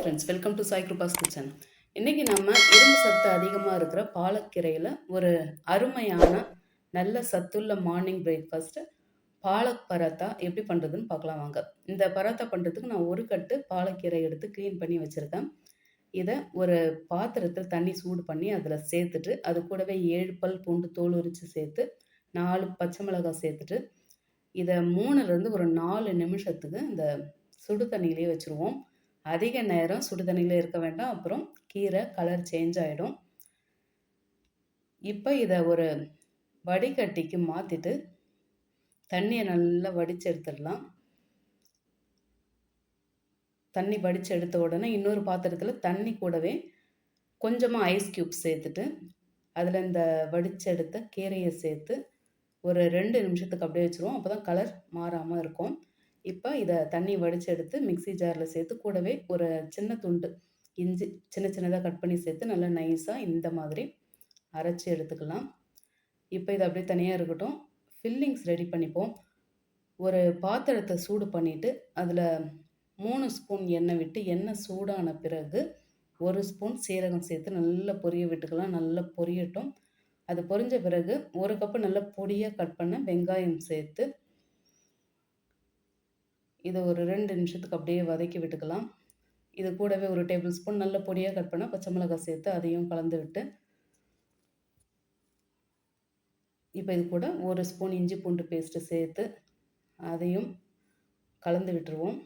Friends welcome to Sai Kiruba's kitchen இன்றைக்கி நம்ம இரும்பு சத்து அதிகமாக இருக்கிற பாலக்கீரையில் ஒரு அருமையான நல்ல சத்துள்ள மார்னிங் பிரேக்ஃபாஸ்ட்டு பாலக் பராத்தா எப்படி பண்ணுறதுன்னு பார்க்கலாம் வாங்க. இந்த பராத்தா பண்ணுறதுக்கு நான் ஒரு கட்டு பாலக்கீரை எடுத்து க்ளீன் பண்ணி வச்சுருக்கேன். இதை ஒரு பாத்திரத்தில் தண்ணி சூடு பண்ணி அதில் சேர்த்துட்டு அது கூடவே ஏழு பல் பூண்டு தோல் உரித்து சேர்த்து நாலு பச்சை மிளகாய் சேர்த்துட்டு இதை மூணுலேருந்து ஒரு நாலு நிமிஷத்துக்கு இந்த சுடு தண்ணியிலே வச்சுருவோம். அதிக நேரம் சுடு தண்ணியில் இருக்க வேண்டாம். அப்புறம் கீரை கலர் சேஞ்ச் ஆகிடும் இப்போ இதை ஒரு வடிகட்டிக்கு மாற்றிட்டு தண்ணியை நல்லா வடித்து எடுத்துடலாம். தண்ணி வடித்து எடுத்த உடனே இன்னொரு பாத்திரத்தில் தண்ணி கூடவே கொஞ்சமாக ஐஸ் க்யூப் சேர்த்துட்டு அதில் இந்த வடிச்செடுத்த கீரையை சேர்த்து ஒரு ரெண்டு நிமிஷத்துக்கு அப்படியே வச்சுருவோம். அப்போ தான் கலர் மாறாமல் இருக்கும். இப்போ இதை தண்ணி வடித்து எடுத்து மிக்சி ஜாரில் சேர்த்து கூடவே ஒரு சின்ன துண்டு இஞ்சி சின்ன சின்னதாக கட் பண்ணி சேர்த்து நல்லா நைஸாக இந்த மாதிரி அரைச்சி எடுத்துக்கலாம். இப்போ இது அப்படியே தனியாக இருக்கட்டும். ஃபில்லிங்ஸ் ரெடி பண்ணிப்போம். ஒரு பாத்திரத்தை சூடு பண்ணிவிட்டு அதில் மூணு ஸ்பூன் எண்ணெய் விட்டு எண்ணெய் சூடான பிறகு ஒரு ஸ்பூன் சீரகம் சேர்த்து நல்லா பொரிய விட்டுக்கலாம். நல்லா பொரியட்டும். அது பொரிஞ்ச பிறகு ஒரு கப்பு நல்லா பொடியாக கட் பண்ண வெங்காயம் சேர்த்து இதை ஒரு ரெண்டு நிமிஷத்துக்கு அப்படியே வதக்கி விட்டுக்கலாம். இது கூடவே ஒரு டேபிள் ஸ்பூன் நல்ல பொடியாக கட் பண்ணால் பச்சை மிளகாய் சேர்த்து அதையும் கலந்து விட்டு இப்போ இது கூட ஒரு ஸ்பூன் இஞ்சி பூண்டு பேஸ்ட்டு சேர்த்து அதையும் கலந்து விட்டுருவோம்.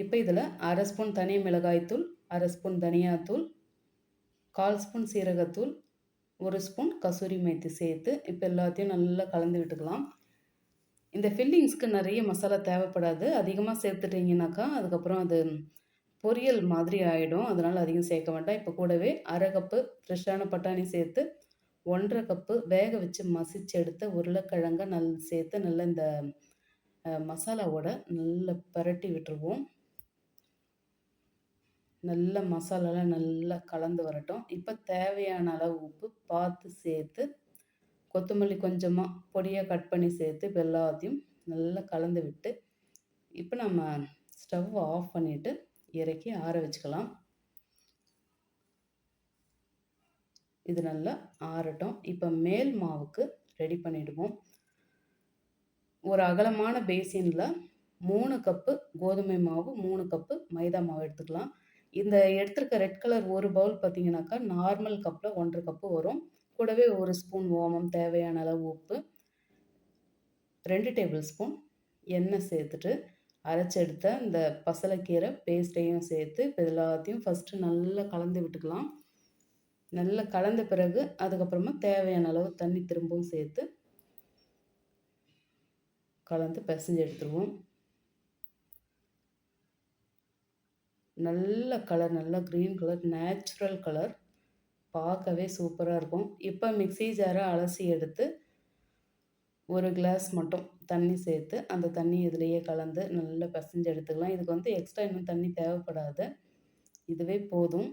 இப்போ இதில் அரை ஸ்பூன் தனி மிளகாய்த்தூள் அரை ஸ்பூன் தனியாத்தூள் கால் ஸ்பூன் சீரகத்தூள் ஒரு ஸ்பூன் கசூரி மேத்தி சேர்த்து இப்போ எல்லாத்தையும் நல்லா கலந்து விட்டுக்கலாம். இந்த ஃபில்லிங்ஸ்க்கு நிறைய மசாலா தேவைப்படாது. அதிகமாக சேர்த்துட்டிங்கனாக்கா அதுக்கப்புறம் அது பொரியல் மாதிரி ஆகிடும் அதனால் அதிகம் சேர்க்க வேண்டாம். இப்போ கூடவே அரை கப்பு ஃப்ரெஷ்ஷான பட்டாணி சேர்த்து ஒன்றரை கப்பு வேக வச்சு மசிச்சு எடுத்த உருளைக்கிழங்க நல் சேர்த்து நல்லா இந்த மசாலாவோட நல்லா பரட்டி விட்டுருவோம். நல்ல மசாலாலாம் நல்லா கலந்து வரட்டும். இப்போ தேவையான அளவு உப்பு பார்த்து சேர்த்து கொத்தமல்லி கொஞ்சமாக பொடியாக கட் பண்ணி சேர்த்து இப்போ எல்லாத்தையும் நல்லா கலந்து விட்டு இப்போ நம்ம ஸ்டவ் ஆஃப் பண்ணிவிட்டு இறக்கி ஆற வச்சுக்கலாம். இது நல்லா ஆறட்டும். இப்போ மேல் மாவுக்கு ரெடி பண்ணிவிடுவோம் ஒரு அகலமான பேசினில் மூணு கப்பு கோதுமை மாவு மூணு கப்பு மைதா மாவு எடுத்துக்கலாம். இந்த எடுத்துருக்க ரெட் கலர் ஒரு பவுல் பார்த்தீங்கன்னாக்கா நார்மல் கப்பில் ஒன்றரை கப்பு வரும். கூடவே ஒரு ஸ்பூன் ஓமம் தேவையான அளவு உப்பு ரெண்டு டேபிள் ஸ்பூன் எண்ணெய் சேர்த்துட்டு அரைச்செடுத்த இந்த பசலைக்கீரை பேஸ்ட்டையும் சேர்த்து இப்போ எல்லாத்தையும் ஃபஸ்ட்டு நல்லா கலந்து விட்டுக்கலாம். நல்லா கலந்த பிறகு அதுக்கப்புறமா தேவையான அளவு தண்ணி திரும்பவும் சேர்த்து கலந்து பிசைஞ்சு எடுத்துருவோம். நல்ல கலர் நல்ல க்ரீன் கலர் நேச்சுரல் கலர் பார்க்கவே சூப்பராக இருக்கும். இப்போ மிக்சி ஜாரை அலசி எடுத்து ஒரு கிளாஸ் மட்டும் தண்ணி சேர்த்து அந்த தண்ணி இதிலையே கலந்து நல்லா பிசைஞ்சு எடுத்துக்கலாம். இதுக்கு வந்து எக்ஸ்ட்ரா இன்னும் தண்ணி தேவைப்படாது. இதுவே போதும்.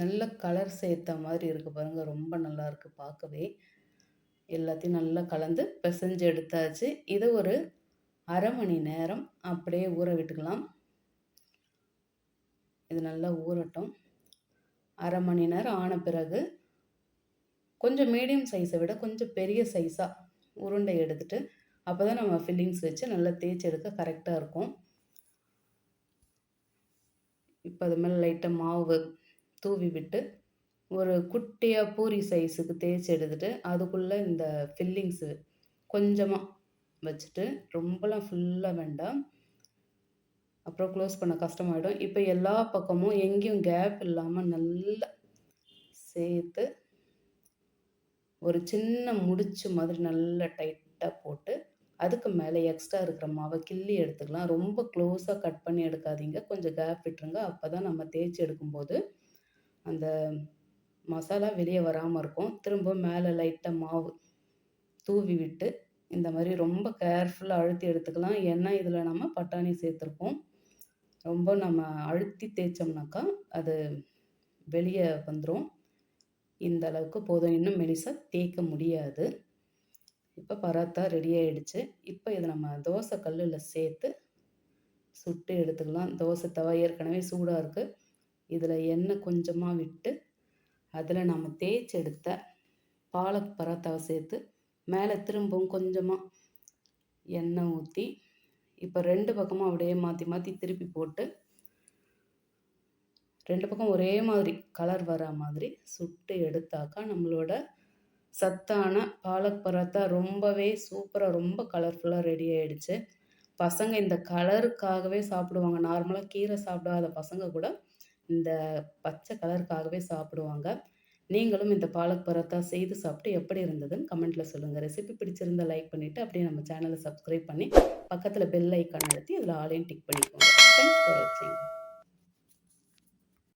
நல்ல கலர் சேர்த்த மாதிரி இருக்குது பாருங்கள் ரொம்ப நல்லா இருக்குது பார்க்கவே. எல்லாத்தையும் நல்லா கலந்து பிசைஞ்சு எடுத்தாச்சு. இதை ஒரு அரை மணி நேரம் அப்படியே ஊற விட்டுக்கலாம். இது நல்லா ஊறட்டும். அரை மணி நேரம் ஆன பிறகு கொஞ்சம் மீடியம் சைஸை விட கொஞ்சம் பெரிய சைஸாக உருண்டை எடுத்துகிட்டு அப்போ தான் நம்ம ஃபில்லிங்ஸ் வச்சு நல்லா தேய்ச்சி எடுக்க கரெக்டாக இருக்கும். இப்போ அது மேலே லைட்டாக மாவு தூவி விட்டு ஒரு குட்டியாக பூரி சைஸுக்கு தேய்ச்சி எடுத்துகிட்டு அதுக்குள்ளே இந்த ஃபில்லிங்ஸு கொஞ்சமாக வச்சுட்டு ரொம்பலாம் ஃபுல்லாக வேண்டாம். அப்புறம் க்ளோஸ் பண்ண கஷ்டமாயிடும். இப்போ எல்லா பக்கமும் எங்கேயும் கேப் இல்லாமல் நல்லா சேர்த்து ஒரு சின்ன முடிச்சு மாதிரி நல்லா டைட்டாக போட்டு அதுக்கு மேலே எக்ஸ்ட்ரா இருக்கிற மாவை கிள்ளி எடுத்துக்கலாம். ரொம்ப க்ளோஸாக கட் பண்ணி எடுக்காதீங்க. கொஞ்சம் கேப் விட்டுருங்க. அப்போ தான் நம்ம தேய்ச்சி எடுக்கும்போது அந்த மசாலா வெளியே வராமல் இருக்கும். திரும்ப மேலே லைட்டாக மாவு தூவி விட்டு இந்த மாதிரி ரொம்ப கேர்ஃபுல்லாக அழுத்தி எடுத்துக்கலாம். ஏன்னா இதில் நம்ம பட்டாணி சேர்த்துருக்கோம் ரொம்ப நம்ம அழுத்தி தேய்ச்சோம்னாக்கா அது வெளியே வந்துடும் இந்த அளவுக்கு போதும். இன்னும் மெலிசாக தேய்க்க முடியாது. இப்போ பராத்தா ரெடி ஆகிடுச்சு இப்போ இதை நம்ம தோசை கல்லில் சேர்த்து சுட்டு எடுத்துக்கலாம். தோசை தவா ஏற்கனவே சூடாக இருக்குது இதில் எண்ணெய் கொஞ்சமாக விட்டு அதில் நம்ம தேய்ச்சி எடுத்த பாலக் பராத்தாவை சேர்த்து மேலே திரும்பவும் கொஞ்சமாக எண்ணெய் ஊற்றி இப்போ ரெண்டு பக்கமும் அப்படியே மாற்றி மாற்றி திருப்பி போட்டு ரெண்டு பக்கம் ஒரே மாதிரி கலர் வர மாதிரி சுட்டு எடுத்தாக்கா நம்மளோட சத்தான பாலக் பராத்தா ரொம்பவே சூப்பராக ரொம்ப கலர்ஃபுல்லாக ரெடி ஆகிடுச்சு பசங்க இந்த கலருக்காகவே சாப்பிடுவாங்க. நார்மலாக கீரை சாப்பிடாத பசங்க கூட இந்த பச்சை கலருக்காகவே சாப்பிடுவாங்க. நீங்களும் இந்த பாலக் பரோட்டா செய்து சாப்பிட்டு எப்படி இருந்ததுன்னு கமெண்ட்டில் சொல்லுங்கள் ரெசிபி பிடிச்சிருந்தா லைக் பண்ணிவிட்டு அப்படியே நம்ம சேனலை சப்ஸ்கிரைப் பண்ணி பக்கத்தில் பெல் ஐக்கான் அழுத்தி அதில் ஆலையும் டிக் பண்ணிக்கோங்க. தேங்க்ஸ் ஃபார் வாட்சிங்